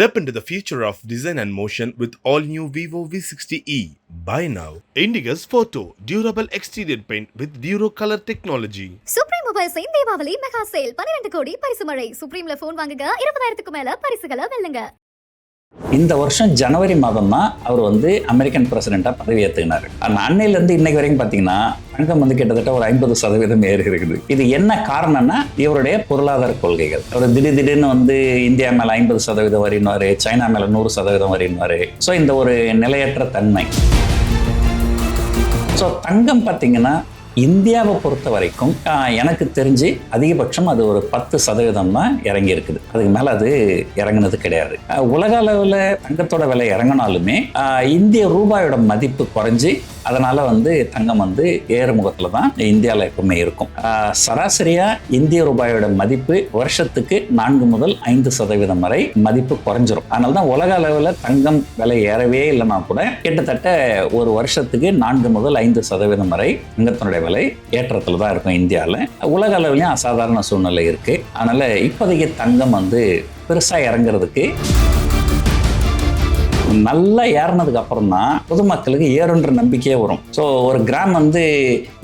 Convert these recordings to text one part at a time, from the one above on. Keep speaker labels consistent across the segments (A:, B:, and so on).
A: Step into the future of design and motion with all new Vivo V60e. Buy now. Indigo's Photo Durable Exterior Paint with Duro Color Technology.
B: Supreme மொபைல்ஸின் Deepavali mega sale 12 கோடி பரிசு மழை சுப்ரீம்ல phone வாங்குங்க இருபதாயிரத்துக்கு மேல பரிசுகளை வெல்லுங்க
C: இந்த வருஷம் ஜனவரி மாதம் தான் அவர் வந்து அமெரிக்கன் பிரசிடென்ட்டாக பதவி ஏற்றுக்கினார் அந்த அன்னையிலேருந்து இன்னைக்கு வரைக்கும் பார்த்தீங்கன்னா தங்கம் வந்து கிட்டத்தட்ட ஒரு ஐம்பது சதவீதம் ஏறி இருக்குது. இது என்ன காரணம்னா இவருடைய பொருளாதார கொள்கைகள். அவர் திடீர் திடீர்னு வந்து இந்தியா மேலே ஐம்பது சதவீதம் வரினாரு சைனா மேலே நூறு சதவீதம் வரினாரு ஸோ இந்த ஒரு நிலையற்ற தன்மை. ஸோ தங்கம் பார்த்தீங்கன்னா இந்தியாவை பொறுத்த வரைக்கும் எனக்கு தெரிஞ்சு அதிகபட்சம் அது ஒரு பத்து சதவீதம் தான் இறங்கி இருக்குது அதுக்கு மேலே அது இறங்குனது கிடையாது. உலக அளவில் தங்கத்தோட விலை இறங்கினாலுமே இந்திய ரூபாயோட மதிப்பு குறைஞ்சி அதனால வந்து தங்கம் வந்து ஏறுமுகத்தில் தான் இந்தியாவில் எப்பவுமே இருக்கும். சராசரியாக இந்திய ரூபாயோட மதிப்பு வருஷத்துக்கு நான்கு முதல் ஐந்து சதவீதம் வரை மதிப்பு குறைஞ்சிரும். அதனால தான் உலக அளவில் தங்கம் விலை ஏறவே இல்லைன்னா கூட கிட்டத்தட்ட ஒரு வருஷத்துக்கு நான்கு முதல் ஐந்து சதவீதம் வரை தங்கத்தினுடைய விலை ஏற்றத்தில் தான் இருக்கும் இந்தியாவில் உலக அளவுலையும் அசாதாரண சூழ்நிலை இருக்குது அதனால் இப்போதைக்கு தங்கம் வந்து பெருசாக இறங்குறதுக்கு நல்லா ஏறினதுக்கு அப்புறம் தான் பொதுமக்களுக்கு ஏறுன்ற நம்பிக்கையே வரும். ஸோ ஒரு கிராம் வந்து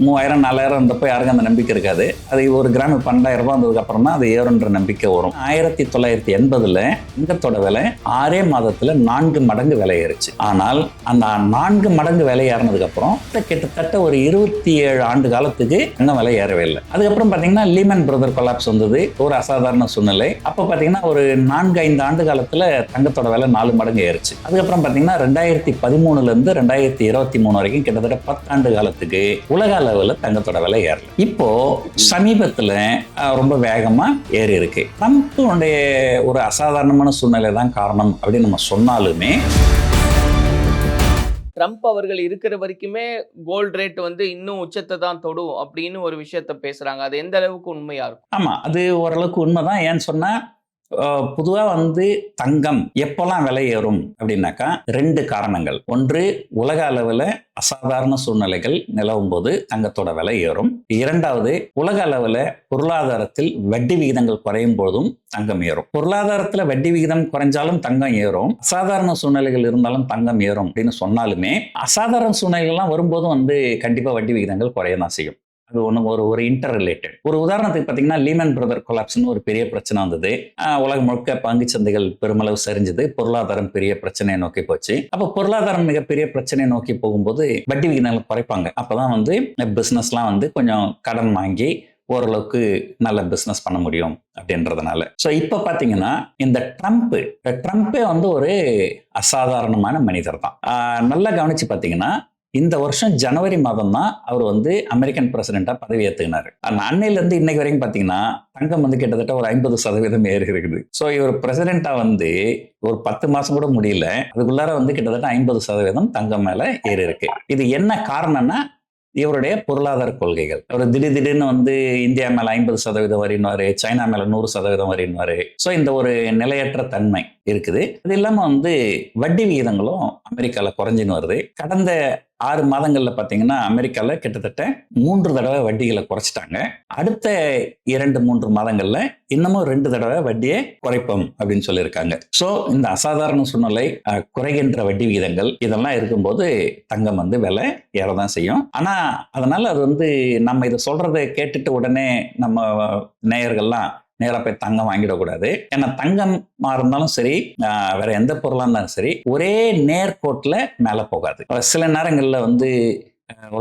C: மூவாயிரம் நாலாயிரம் இருந்தப்போ யாருக்கும் அந்த நம்பிக்கை இருக்காது. அது ஒரு கிராம் பன்னெண்டாயிரம் ரூபாய் வந்ததுக்கு அப்புறம் தான் அது ஏறுன்ற நம்பிக்கை வரும். ஆயிரத்தி தொள்ளாயிரத்தி எண்பதுல தங்கத்தோட விலை ஆறே மாதத்துல நான்கு மடங்கு விலை ஏறுச்சு. ஆனால் அந்த நான்கு மடங்கு விலை ஏறினதுக்கு அப்புறம் கிட்டத்தட்ட ஒரு இருபத்தி ஏழு ஆண்டு காலத்துக்கு தங்கம் விலை ஏறவே இல்லை. அதுக்கப்புறம் பார்த்தீங்கன்னா லீமன் பிரதர் கொலாப்ஸ் வந்தது. ஒரு அசாதாரண சூழ்நிலை. அப்போ பார்த்தீங்கன்னா ஒரு நான்கு ஐந்து ஆண்டு காலத்துல தங்கத்தோட விலை நாலு மடங்கு ஏறுச்சு. அதுக்கப்புறம் பார்த்தீங்கன்னா ரெண்டாயிரத்தி பதிமூணுல இருந்து ரெண்டாயிரத்தி இருபத்தி மூணு வரைக்கும் கிட்டத்தட்ட பத்தாண்டு காலத்துக்கு உலக அளவில் தங்கத்தோட விலை ஏறல. இப்போ சமீபத்தில் ரொம்ப வேகமா ஏறி இருக்கு. ட்ரம்ப்புடைய ஒரு அசாதாரணமான சூழ்நிலை தான் காரணம் அப்படின்னு நம்ம சொன்னாலுமே
D: ட்ரம்ப் அவர்கள் இருக்கிற வரைக்குமே கோல்ட் ரேட் வந்து இன்னும் உச்சத்தை தான் தொடும் அப்படின்னு ஒரு விஷயத்த பேசுறாங்க. அது எந்த அளவுக்கு உண்மையா இருக்கும்?
C: ஆமா அது ஓரளவுக்கு உண்மைதான். ஏன்னு சொன்னா பொதுவாக வந்து தங்கம் எப்போல்லாம் விலை ஏறும் அப்படின்னாக்கா ரெண்டு காரணங்கள். ஒன்று உலக அளவில் அசாதாரண சூழ்நிலைகள் நிலவும் போது தங்கத்தோட விலை ஏறும். இரண்டாவது உலக அளவில் பொருளாதாரத்தில் வட்டி விகிதங்கள் குறையும் போதும் தங்கம் ஏறும். பொருளாதாரத்தில் வட்டி விகிதம் குறைஞ்சாலும் தங்கம் ஏறும். அசாதாரண சூழ்நிலைகள் இருந்தாலும் தங்கம் ஏறும் அப்படின்னு சொன்னாலுமே அசாதாரண சூழ்நிலைகள்லாம் வரும்போதும் வந்து கண்டிப்பாக வட்டி விகிதங்கள் குறைய தான் செய்யும். அது ஒன்று ஒரு ஒரு இன்டர் ரிலேட்டட் ஒரு உதாரணத்துக்கு பார்த்தீங்கன்னா லீமன் பிரதர் கொலாப்ஸ்னு ஒரு பெரிய பிரச்சனை வந்தது. உலகம் முழுக்க பங்கு சந்தைகள் பெருமளவு சரிஞ்சது. பொருளாதாரம் பெரிய பிரச்சனையை நோக்கி போச்சு. அப்போ பொருளாதாரம் மிகப்பெரிய பிரச்சனையை நோக்கி போகும்போது வட்டி விகிதங்கள் குறைப்பாங்க. அப்போதான் வந்து பிஸ்னஸ்லாம் வந்து கொஞ்சம் கடன் வாங்கி ஓரளவுக்கு நல்ல பிஸ்னஸ் பண்ண முடியும் அப்படின்றதுனால. ஸோ இப்போ பார்த்தீங்கன்னா இந்த ட்ரம்ப்பு ட்ரம்ப்பே வந்து ஒரு அசாதாரணமான மனிதர் தான் நல்லா கவனிச்சு பார்த்தீங்கன்னா இந்த வருஷம் ஜனவரி மாதம் தான் அவர் வந்து அமெரிக்கன் பிரசிடென்ட்டாக பதவி ஏற்றுக்கினார் அந்த அன்னையிலேருந்து இன்னைக்கு வரைக்கும் பார்த்தீங்கன்னா தங்கம் வந்து கிட்டத்தட்ட ஒரு ஐம்பது சதவீதம் ஏறி இருக்குது. ஸோ இவர் பிரசிடெண்ட்டாக வந்து ஒரு பத்து மாதம் கூட முடியல. அதுக்குள்ளார வந்து கிட்டத்தட்ட ஐம்பது சதவீதம் தங்கம் மேலே ஏறி இருக்கு. இது என்ன காரணம்னா இவருடைய பொருளாதார கொள்கைகள். அவர் திடீர் திடீர்னு வந்து இந்தியா மேல ஐம்பது சதவீதம் வரினாரு சைனா மேல நூறு சதவீதம் வரினாரு ஸோ இந்த ஒரு நிலையற்ற தன்மை. இருக்குது. அது இல்லாமல் வந்து வட்டி விகிதங்களும் அமெரிக்காவில் குறைஞ்சின்னு வருது. கடந்த ஆறு மாதங்களில் பார்த்தீங்கன்னா அமெரிக்காவில் கிட்டத்தட்ட மூன்று தடவை வட்டிகளை குறைச்சிட்டாங்க. அடுத்த இரண்டு மூன்று மாதங்களில் இன்னமும் ரெண்டு தடவை வட்டியை குறைப்போம் அப்படின்னு சொல்லியிருக்காங்க. ஸோ இந்த அசாதாரண சூழ்நிலை குறைகின்ற வட்டி விகிதங்கள் இதெல்லாம் இருக்கும்போது தங்கம் வந்து விலை ஏறதான் செய்யும். ஆனால் அதனால் அது வந்து நம்ம இதை சொல்கிறத கேட்டுட்டு உடனே நம்ம நேயர்கள்லாம் நேராக போய் தங்கம் வாங்கிடக்கூடாது. ஏன்னா தங்கமா இருந்தாலும் சரி வேற எந்த பொருளாக இருந்தாலும் சரி ஒரே நேர்கோட்டில் மேலே போகாது. சில நேரங்களில் வந்து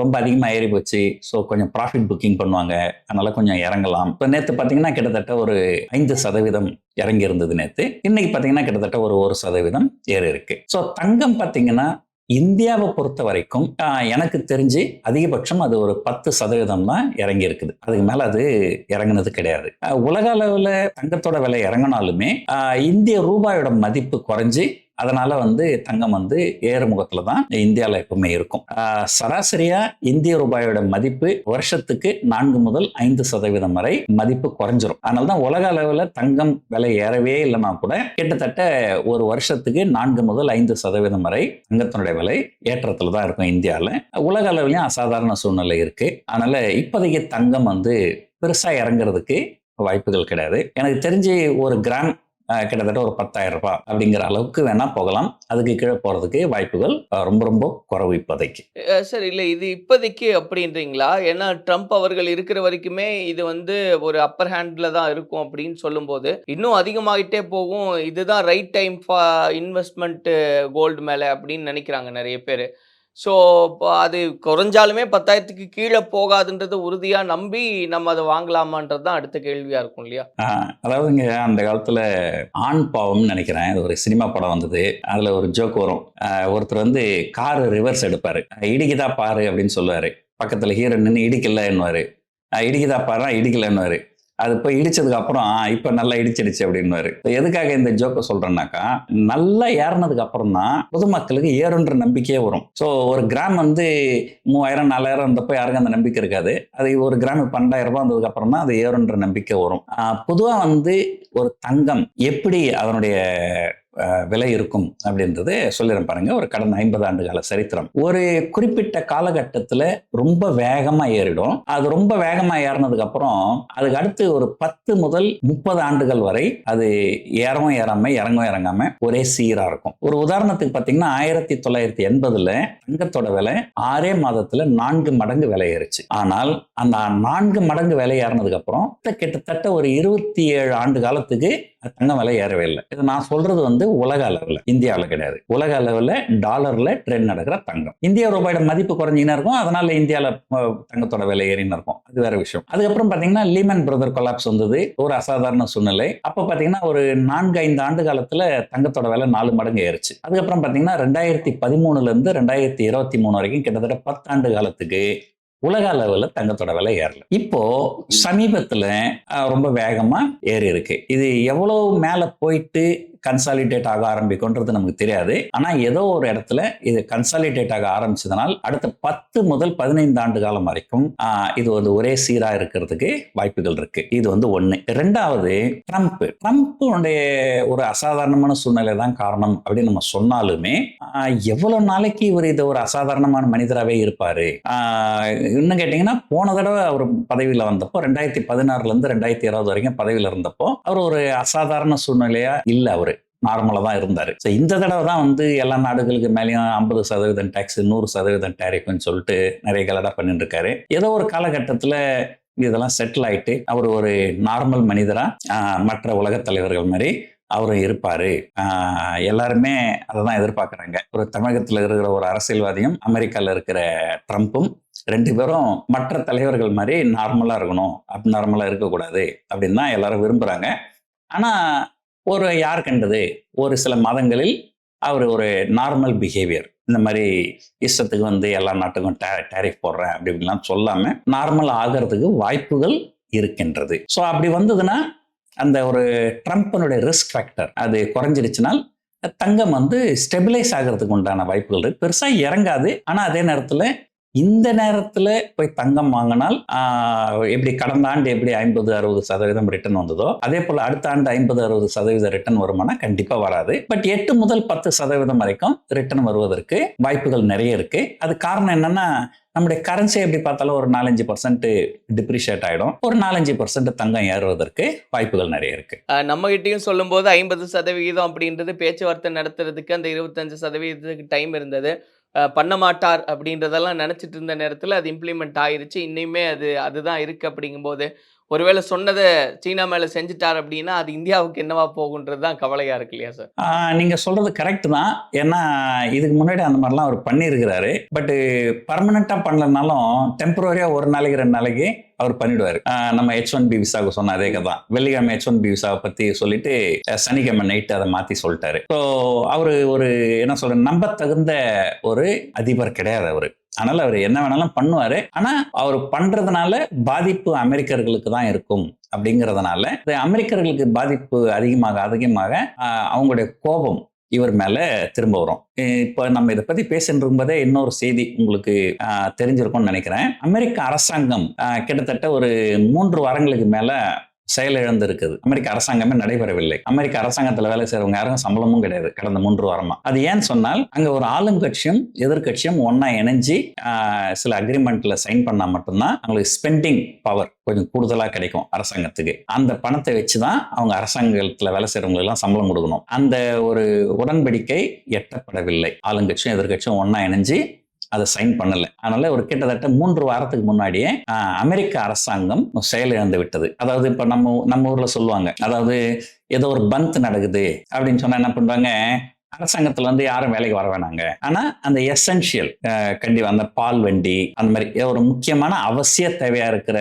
C: ரொம்ப அதிகமாக ஏறி போச்சு. ஸோ கொஞ்சம் ப்ராஃபிட் புக்கிங் பண்ணுவாங்க. அதனால கொஞ்சம் இறங்கலாம். இப்போ நேற்று பார்த்தீங்கன்னா கிட்டத்தட்ட ஒரு ஐந்து சதவீதம் இறங்கி இருந்தது நேற்று இன்னைக்கு பார்த்தீங்கன்னா கிட்டத்தட்ட ஒரு ஒரு சதவீதம் ஏறி இருக்கு ஸோ தங்கம் பார்த்தீங்கன்னா இந்தியாவை பொறுத்த வரைக்கும் எனக்கு தெரிஞ்சு அதிகபட்சம் அது ஒரு பத்து சதவீதம் தான் இறங்கி இருக்குது அதுக்கு மேல அது இறங்குனது கிடையாது. உலக அளவில் தங்கத்தோட விலை இறங்கினாலுமே இந்திய ரூபாயோட மதிப்பு குறைஞ்சி அதனால வந்து தங்கம் வந்து ஏறுமுகத்துல தான் இந்தியாவில் எப்பவுமே இருக்கும். சராசரியாக சராசரியா இந்திய ரூபாயோட மதிப்பு வருஷத்துக்கு நான்கு முதல் ஐந்து சதவீதம் வரை மதிப்பு குறைஞ்சிரும். அதனால தான் உலக அளவில் தங்கம் விலை ஏறவே இல்லைன்னா கூட கிட்டத்தட்ட ஒரு வருஷத்துக்கு நான்கு முதல் ஐந்து சதவீதம் வரை தங்கத்தினுடைய விலை ஏற்றத்தில் தான் இருக்கும் இந்தியாவில் உலக அளவிலையும் அசாதாரண சூழ்நிலை இருக்கு. அதனால இப்போதைக்கு தங்கம் வந்து பெருசாக இறங்குறதுக்கு வாய்ப்புகள் கிடையாது. எனக்கு தெரிஞ்சு ஒரு கிராம் கிட்டத்தட்ட ஒரு பத்தாயிரம் ரூபாய் அப்படிங்கிற அளவுக்கு வேணா போகலாம். அதுக்கு கீழே போறதுக்கு வாய்ப்புகள் ரொம்ப ரொம்ப குறைவு இப்போதைக்கு.
D: சார் இல்லை இது இப்போதைக்கு அப்படின்றீங்களா? ஏன்னா ட்ரம்ப் அவர்கள் இருக்கிற வரைக்குமே இது வந்து ஒரு அப்பர் ஹேண்ட்ல தான் இருக்கும் அப்படின்னு சொல்லும்போது இன்னும் அதிகமாகிட்டே போகும். இதுதான் ரைட் டைம் இன்வெஸ்ட்மெண்ட் கோல்டு மேலே அப்படின்னு நினைக்கிறாங்க நிறைய பேர். ஸோ அது குறைஞ்சாலுமே பத்தாயிரத்துக்கு கீழே போகாதுன்றதை உறுதியாக நம்பி நம்ம அதை வாங்கலாமான்றது தான் அடுத்த கேள்வியாக இருக்கும் இல்லையா?
C: அதாவதுங்க அந்த காலத்தில் ஆண் பாவம்னு நினைக்கிறேன். அது ஒரு சினிமா படம் வந்தது. அதில் ஒரு ஜோக் வரும். ஒருத்தர் வந்து கார் ரிவர்ஸ் எடுப்பார். இடிக்குதா பாரு அப்படின்னு சொல்லுவார். பக்கத்தில் ஹீரோ நின்று இடிக்கல என்னவார் இடிக்குதா பாரு இடிக்கலன்னுவார். அது போய் இடிச்சதுக்கு அப்புறம் இப்ப நல்லா இடிச்சிடுச்சு அப்படின்னுவாரு. எதுக்காக இந்த ஜோக்கை சொல்றேன்னாக்கா நல்லா ஏறினதுக்கு அப்புறம் தான் பொதுமக்களுக்கு ஏறுன்ற நம்பிக்கையே வரும். ஸோ ஒரு கிராம் வந்து மூவாயிரம் நாலாயிரம் இருந்தப்போ யாருக்கும் அந்த நம்பிக்கை இருக்காது. அது ஒரு கிராம் பன்னெண்டாயிரம் ரூபாய் வந்ததுக்கு அப்புறம் தான் அது ஏறுன்ற நம்பிக்கை வரும். பொதுவாக வந்து ஒரு தங்கம் எப்படி அதனுடைய விலை இருக்கும் அப்படின்றது சொல்லிடுறேன் பாருங்க. ஒரு கடந்த ஐம்பது ஆண்டு கால சரித்திரம். ஒரு குறிப்பிட்ட காலகட்டத்தில் ரொம்ப வேகமாக ஏறிடும். அது ரொம்ப வேகமாக ஏறினதுக்கு அப்புறம் அதுக்கு அடுத்து ஒரு பத்து முதல் முப்பது ஆண்டுகள் வரை அது ஏறவும் ஏறாம இறங்கவும் இறங்காம ஒரே சீராக இருக்கும். ஒரு உதாரணத்துக்கு பார்த்தீங்கன்னா ஆயிரத்தி தொள்ளாயிரத்தி எண்பதுல தங்கத்தோட விலை ஆறே மாதத்துல நான்கு மடங்கு விலை ஏறுச்சு. ஆனால் அந்த நான்கு மடங்கு விலை ஏறினதுக்கு அப்புறம் கிட்டத்தட்ட ஒரு இருபத்தி ஏழு ஆண்டு காலத்துக்கு தங்கம் விலை ஏறவே இல்லை. இது நான் சொல்றது வந்து உலக அளவில். இந்தியாவில் கிடையாது. உலக அளவில் டாலரில் ட்ரெண்ட் நடக்கிற தங்கம். இந்திய ரூபாயோட மதிப்பு குறைஞ்சின்னு இருக்கும். அதனால இந்தியாவில் தங்கத்தோட விலை ஏறின்னு இருக்கும். அது வேற விஷயம். அதுக்கப்புறம் பார்த்தீங்கன்னா லீமன் பிரதர் கொலாப்ஸ் வந்தது. ஒரு அசாதாரண சூழ்நிலை. அப்போ பார்த்தீங்கன்னா ஒரு நான்கு ஐந்து ஆண்டு காலத்தில் தங்கத்தோட விலை நாலு மடங்கு ஏறிச்சு. அதுக்கப்புறம் பார்த்தீங்கன்னா ரெண்டாயிரத்தி பதிமூணுலேருந்து ரெண்டாயிரத்தி இருபத்தி மூணு வரைக்கும் கிட்டத்தட்ட பத்தாண்டு காலத்துக்கு உலக அளவில் தங்கத்தோட விலை ஏறல. இப்போ சமீபத்துல ரொம்ப வேகமா ஏறி இருக்கு இது எவ்வளவு மேல போயிட்டு கன்சாலிடேட் ஆக ஆரம்பிக்கும்ன்றது நமக்கு தெரியாது. ஆனா ஏதோ ஒரு இடத்துல இது கன்சாலிடேட் ஆக ஆரம்பிச்சதுனால் அடுத்த பத்து முதல் பதினைந்து ஆண்டு காலம் வரைக்கும் இது வந்து ஒரே சீரா இருக்கிறதுக்கு வாய்ப்புகள் இருக்கு. இது வந்து ஒண்ணு. ரெண்டாவது ட்ரம்ப் ட்ரம்ப்புடைய ஒரு அசாதாரணமான சூழ்நிலை தான் காரணம் அப்படின்னு நம்ம சொன்னாலுமே எவ்வளவு நாளைக்கு இவர் இது ஒரு அசாதாரணமான மனிதராகவே இருப்பாரு? இன்னும் கேட்டீங்கன்னா போன தடவை அவர் பதவியில் வந்தப்போ ரெண்டாயிரத்தி பதினாறுல இருந்து ரெண்டாயிரத்தி இருபது வரைக்கும் பதவியில் இருந்தப்போ அவர் ஒரு அசாதாரண சூழ்நிலையா இல்லை அவரு. நார்மலாக தான் இருந்தார். ஸோ இந்த தடவை தான் வந்து எல்லா நாடுகளுக்கு மேலேயும் ஐம்பது சதவீதம் டேக்ஸ் நூறு சதவீதம் டேரிஃப்னு சொல்லிட்டு நிறைய கலடா பண்ணிட்டு இருக்காரு ஏதோ ஒரு காலகட்டத்தில் இதெல்லாம் செட்டில் ஆயிட்டு அவர் ஒரு நார்மல் மனிதராக மற்ற உலகத் தலைவர்கள் மாதிரி அவரும் இருப்பார். எல்லாருமே அதை தான் எதிர்பார்க்குறாங்க. ஒரு தமிழகத்தில் இருக்கிற ஒரு அரசியல்வாதியும் அமெரிக்காவில் இருக்கிற ட்ரம்ப்பும் ரெண்டு பேரும் மற்ற தலைவர்கள் மாதிரி நார்மலாக இருக்கணும். அப் நார்மலாக இருக்கக்கூடாது அப்படின்னு தான் எல்லாரும் விரும்புகிறாங்க ஆனால் ஒரு யார் கண்டது? ஒரு சில மதங்களில் அவர் ஒரு நார்மல் பிஹேவியர் இந்த மாதிரி இஷ்டத்துக்கு வந்து எல்லா நாட்டுக்கும் டேரிஃப் போடுறேன் அப்படி இப்படிலாம் சொல்லாமல் நார்மல் ஆகிறதுக்கு வாய்ப்புகள் இருக்கின்றது. ஸோ அப்படி வந்ததுன்னா அந்த ஒரு ட்ரம்ப்பினுடைய ரிஸ்க் ஃபேக்டர் அது குறைஞ்சிருச்சுனால் தங்கம் வந்து ஸ்டெபிலைஸ் ஆகிறதுக்கு உண்டான வாய்ப்புகள் இருக்கு. பெருசாக இறங்காது. ஆனால் அதே நேரத்தில் இந்த நேரத்தில் போய் தங்கம் வாங்கினால் எப்படி கடந்த ஆண்டு எப்படி ஐம்பது அறுபது சதவீதம் ரிட்டர்ன் வந்ததோ அதே போல் அடுத்த ஆண்டு ஐம்பது அறுபது சதவீதம் ரிட்டர்ன் வருமானா கண்டிப்பாக வராது. பட் எட்டு முதல் பத்து சதவீதம் வரைக்கும் ரிட்டர்ன் வருவதற்கு வாய்ப்புகள் நிறைய இருக்கு. அது காரணம் என்னன்னா நம்முடைய கரன்சி எப்படி பார்த்தாலும் ஒரு நாலஞ்சு பர்சன்ட் டிப்ரிஷியேட் ஆகிடும் ஒரு நாலஞ்சு பர்சன்ட் தங்கம் ஏறுவதற்கு வாய்ப்புகள் நிறைய இருக்கு.
D: நம்ம கிட்டையும் சொல்லும் சொல்லும்போது ஐம்பது சதவிகிதம் அப்படின்றது பேச்சுவார்த்தை நடத்துறதுக்கு அந்த இருபத்தஞ்சு சதவீதத்துக்கு டைம் இருந்தது. பண்ண மாட்டார் அப்படின்றதெல்லாம் நினச்சிட்டு இருந்த நேரத்தில் அது இம்ப்ளிமெண்ட் ஆயிருச்சு. இன்னையுமே அது அதுதான் இருக்குது அப்படிங்கும்போது ஒருவேளை சொன்னதை சீனா மேலே செஞ்சுட்டார் அப்படின்னா அது இந்தியாவுக்கு என்னவா போகுன்றது தான் கவலையாக இருக்கு இல்லையா சார்
C: நீங்கள் சொல்கிறது கரெக்ட் தான். ஏன்னா இதுக்கு முன்னாடி அந்த மாதிரிலாம் அவர் பண்ணியிருக்கிறாரு. பட்டு பர்மனெண்ட்டாக பண்ணலனாலும் டெம்பரரியாக ஒரு நாளைக்கு ரெண்டு நாளைக்கு அவர் பண்ணிடுவார். நம்ம ஹெச் ஒன் பி விசாவுக்கு சொன்ன அதே கதை தான். வெள்ளிக்கிழமை ஹெச் ஒன் பி விசாவை பற்றி சொல்லிட்டு சனிக்கிழமை நைட்டு அதை மாற்றி சொல்லிட்டாரு. ஸோ அவர் ஒரு என்ன சொல்ற நம்ப தகுந்த ஒரு அதிபர் கிடையாது அவர். அதனால அவர் என்ன வேணாலும் பண்ணுவாரு. ஆனா அவர் பண்றதுனால பாதிப்பு அமெரிக்கர்களுக்கு தான் இருக்கும் அப்படிங்கிறதுனால இது அமெரிக்கர்களுக்கு பாதிப்பு அதிகமாக அதிகமாக அவங்களுடைய கோபம் இவர் மேல திரும்ப வரும். இப்போ நம்ம இதை பத்தி பேசிட்டு இருக்கும்போதே இன்னொரு செய்தி உங்களுக்கு தெரிஞ்சிருக்கும்னு நினைக்கிறேன். அமெரிக்க அரசாங்கம் கிட்டத்தட்ட ஒரு மூன்று வாரங்களுக்கு மேல செயலிழந்திருக்குது. அமெரிக்க அரசாங்கமே நடைபெறவில்லை. அமெரிக்க அரசாங்கத்தில் வேலை செய்யறவங்க யாரும் சம்பளமும் கிடையாது கடந்த மூன்று வாரமா. அது ஏன் சொன்னால் அங்க ஒரு ஆளுங்கட்சியும் எதிர்க்கட்சியும் ஒன்னா இணைஞ்சு சில அக்ரிமெண்ட்ல சைன் பண்ணா மட்டும்தான் அவங்களுக்கு ஸ்பெண்டிங் பவர் கொஞ்சம் கூடுதலா கிடைக்கும் அரசாங்கத்துக்கு. அந்த பணத்தை வச்சுதான் அவங்க அரசாங்கத்தில் வேலை செய்யறவங்களுக்கு எல்லாம் சம்பளம் கொடுக்கணும். அந்த ஒரு உடன்படிக்கை எட்டப்படவில்லை. ஆளுங்கட்சியும் எதிர்க்கட்சியும் ஒன்னா இணைஞ்சு அதை சைன் பண்ணல. அதனால ஒரு கிட்டத்தட்ட மூன்று வாரத்துக்கு முன்னாடியே அமெரிக்க அரசாங்கம் செயலிழந்து விட்டது. அதாவது இப்ப நம்ம நம்ம ஊர்ல சொல்லுவாங்க. அதாவது ஏதோ ஒரு பந்த் நடக்குது அப்படின்னு சொன்னா என்ன பண்றாங்க? அரசாங்கத்துல வந்து யாரும் வேலைக்கு வர வேணாங்க. ஆனா அந்த எசென்ஷியல் கண்டிப்பா அந்த பால் வண்டி அந்த மாதிரி ஏதோ ஒரு முக்கியமான அவசிய தேவையா இருக்கிற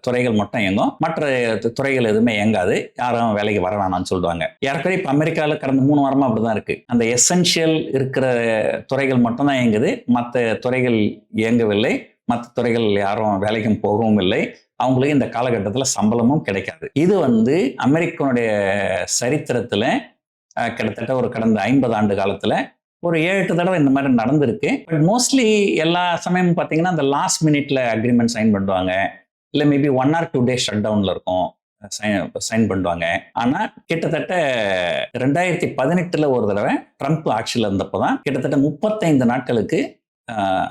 C: துறைகள் மட்டும் இயங்கும். மற்ற துறைகள் எதுவுமே இயங்காது. யாரும் வேலைக்கு வர வேணாம்னு சொல்லுவாங்க. ஏற்கனவே இப்ப அமெரிக்காவில் கடந்த மூணு வாரமா அப்படிதான் இருக்கு. அந்த எசென்ஷியல் இருக்கிற துறைகள் மட்டும்தான் இயங்குது. மற்ற துறைகள் இயங்கவில்லை. மற்ற துறைகள் யாரும் வேலைக்கும் போகவும் இல்லை. அவங்களுக்கு இந்த காலகட்டத்தில் சம்பளமும் கிடைக்காது. இது வந்து அமெரிக்கனுடைய சரித்திரத்தில் கிட்டத்தட்ட ஒரு கடந்த ஐம்பது ஆண்டு காலத்தில் ஒரு ஏழு எட்டு தடவை இந்த மாதிரி நடந்திருக்கு. பட் மோஸ்ட்லி எல்லா சமயமும் பார்த்தீங்கன்னா அந்த லாஸ்ட் மினிட்ல அக்ரிமெண்ட் சைன் பண்ணுவாங்க. இல்லை maybe one or two days shut டவுனில் இருக்கும் சைன் பண்ணுவாங்க. ஆனால் கிட்டத்தட்ட ரெண்டாயிரத்தி பதினெட்டில் ஒரு தடவை ட்ரம்ப் ஆட்சியில் இருந்தப்போ தான் கிட்டத்தட்ட முப்பத்தைந்து நாட்களுக்கு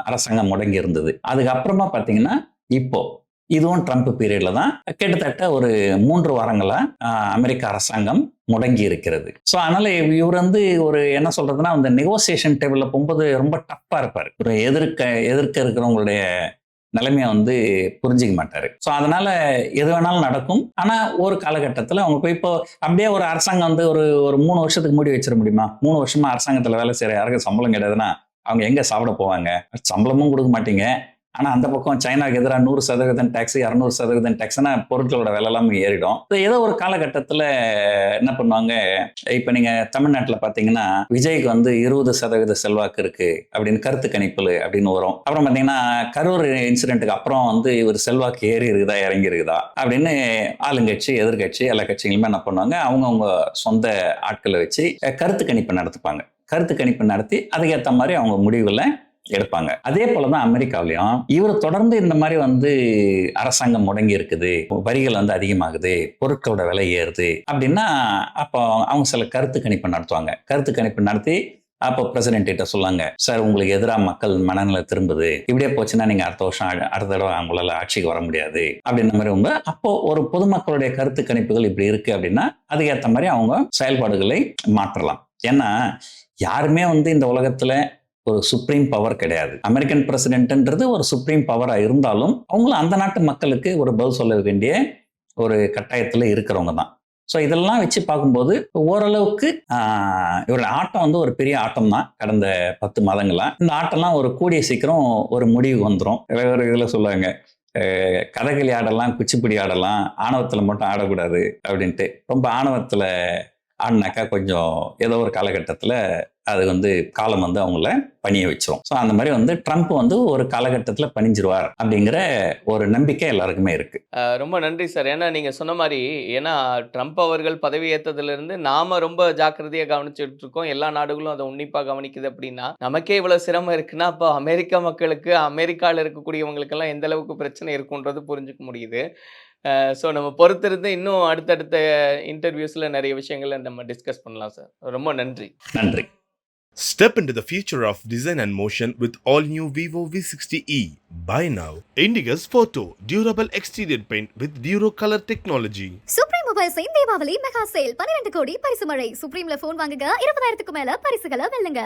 C: அரசாங்கம் முடங்கி இருந்தது. அதுக்கப்புறமா பார்த்தீங்கன்னா இப்போ இதுவும் ட்ரம்ப் பீரியட்ல தான் கிட்டத்தட்ட ஒரு மூன்று வாரங்களா அமெரிக்க அரசாங்கம் முடங்கி இருக்கிறது ஸோ அதனால இவர் வந்து ஒரு என்ன சொல்றதுன்னா அந்த நெகோசியேஷன் டேபிளில் போகும்போது ரொம்ப டஃப்பா இருப்பார். ஒரு எதிர்க்க எதிர்க்க இருக்கிறவங்களுடைய நிலைமையை வந்து புரிஞ்சிக்க மாட்டாரு. ஸோ அதனால எது வேணாலும் நடக்கும். ஆனால் ஒரு காலகட்டத்தில் அவங்க போய் இப்போ அப்படியே ஒரு அரசாங்கம் வந்து ஒரு ஒரு மூணு வருஷத்துக்கு மூடி வச்சிட முடியுமா? மூணு வருஷமா அரசாங்கத்தில் வேலை செய்கிற யாருக்கும் சம்பளம் கிடையாதுன்னா அவங்க எங்கே சாப்பிட போவாங்க? சம்பளமும் கொடுக்க மாட்டீங்க. ஆனால் அந்த பக்கம் சைனாக்கு எதிராக நூறு சதவீதம் டேக்ஸ் இரநூறு சதவீதம் டேக்ஸ்னா பொருட்களோட விலைலாம் ஏறிடும். ஏதோ ஒரு காலகட்டத்தில் என்ன பண்ணுவாங்க இப்போ நீங்கள் தமிழ்நாட்டில் பார்த்தீங்கன்னா விஜய்க்கு வந்து இருபது சதவீத செல்வாக்கு இருக்கு அப்படின்னு கருத்து கணிப்புல அப்படின்னு வரும். அப்புறம் பார்த்தீங்கன்னா கரூர் இன்சிடென்ட்டுக்கு அப்புறம் வந்து இவர் செல்வாக்கு ஏறி இருக்குதா இறங்கி இருக்குதா அப்படின்னு ஆளுங்கட்சி எதிர்கட்சி எல்லா கட்சிகளுமே என்ன பண்ணுவாங்க அவங்கவுங்க சொந்த ஆட்களை வச்சு கருத்து கணிப்பு நடத்துப்பாங்க. கருத்து கணிப்பு நடத்தி அதுக்கேற்ற மாதிரி அவங்க முடிவில் எடுப்பாங்க. அதே போலதான் அமெரிக்காவிலையும் இவர் தொடர்ந்து இந்த மாதிரி வந்து அரசாங்கம் முடங்கி இருக்குது வரிகள் வந்து அதிகமாகுது பொருட்களோட விலை ஏறுது அப்படின்னா அப்போ அவங்க சில கருத்து கணிப்பு நடத்துவாங்க. கருத்து கணிப்பு நடத்தி அப்போ பிரசிடென்ட் கிட்ட சொல்லுவாங்க சார் உங்களுக்கு எதிராக மக்கள் மனநிலை திரும்புது. இப்படியே போச்சுன்னா நீங்க அடுத்த வருஷம் அ- அடுத்த தடவை அவங்களால ஆட்சிக்கு வர முடியாது. அப்படின்ற மாதிரி அவங்க அப்போ ஒரு பொதுமக்களுடைய கருத்து கணிப்புகள் இப்படி இருக்கு அப்படின்னா அதுக்கேற்ற மாதிரி அவங்க செயல்பாடுகளை மாற்றலாம். ஏன்னா யாருமே வந்து இந்த உலகத்துல ஒரு சுப்ரீம் பவர் கிடையாது. அமெரிக்கன் பிரசிடென்ட்ன்றது ஒரு சுப்ரீம் பவராக இருந்தாலும் அவங்களும் அந்த நாட்டு மக்களுக்கு ஒரு பதில் சொல்ல வேண்டிய ஒரு கட்டாயத்தில் இருக்கிறவங்க தான். ஸோ இதெல்லாம் வச்சு பார்க்கும்போது ஓரளவுக்கு இவரோட ஆட்டம் வந்து ஒரு பெரிய ஆட்டம் தான் கடந்த பத்து மாதங்களாக இந்த ஆட்டம்லாம் ஒரு கூடிய சீக்கிரம் ஒரு முடிவு வந்துடும் ஒரு இதில் சொல்லுவாங்க கதகளி ஆடலாம் குச்சிப்புடி ஆடலாம் ஆணவத்தில் மட்டும் ஆடக்கூடாது அப்படின்ட்டு. ரொம்ப ஆணவத்தில் ஆடினாக்கா கொஞ்சம் ஏதோ ஒரு காலகட்டத்தில் அது வந்து காலம் வந்து அவங்கள பணிய வச்சிரும். ஸோ அந்த மாதிரி வந்து ட்ரம்ப் வந்து ஒரு காலகட்டத்தில் பணிஞ்சிருவார் அப்படிங்கிற ஒரு நம்பிக்கை எல்லாருக்குமே இருக்கு.
D: ரொம்ப நன்றி சார். ஏன்னா நீங்க சொன்ன மாதிரி ஏன்னா ட்ரம்ப் அவர்கள் பதவி ஏற்றதுலேருந்து நாம ரொம்ப ஜாக்கிரதையாக கவனிச்சுட்டு இருக்கோம் எல்லா நாடுகளும் அதை உன்னிப்பாக கவனிக்குது அப்படின்னா நமக்கே இவ்வளோ சிரமம் இருக்குன்னா அப்போ அமெரிக்கா மக்களுக்கு அமெரிக்காவில் இருக்கக்கூடியவங்களுக்கெல்லாம் எந்த அளவுக்கு பிரச்சனை இருக்குன்றது புரிஞ்சுக்க முடியுது. ஸோ நம்ம பொறுத்திருந்து இன்னும் அடுத்தடுத்த இன்டர்வியூஸ்ல நிறைய விஷயங்களை நம்ம டிஸ்கஸ் பண்ணலாம் சார் ரொம்ப நன்றி
C: நன்றி
A: Step into the future of design and motion with all new Vivo V60e. Buy now. Indigo's Photo Durable Exterior Paint with Duro Color Technology.
B: Supreme மொபைல்ஸின் Deepavali mega sale பன்னிரண்டு கோடி பரிசு மழை சுப்ரீம்ல போன் வாங்குங்க இருபதாயிரத்துக்கு மேல பரிசுகளை வெல்லுங்க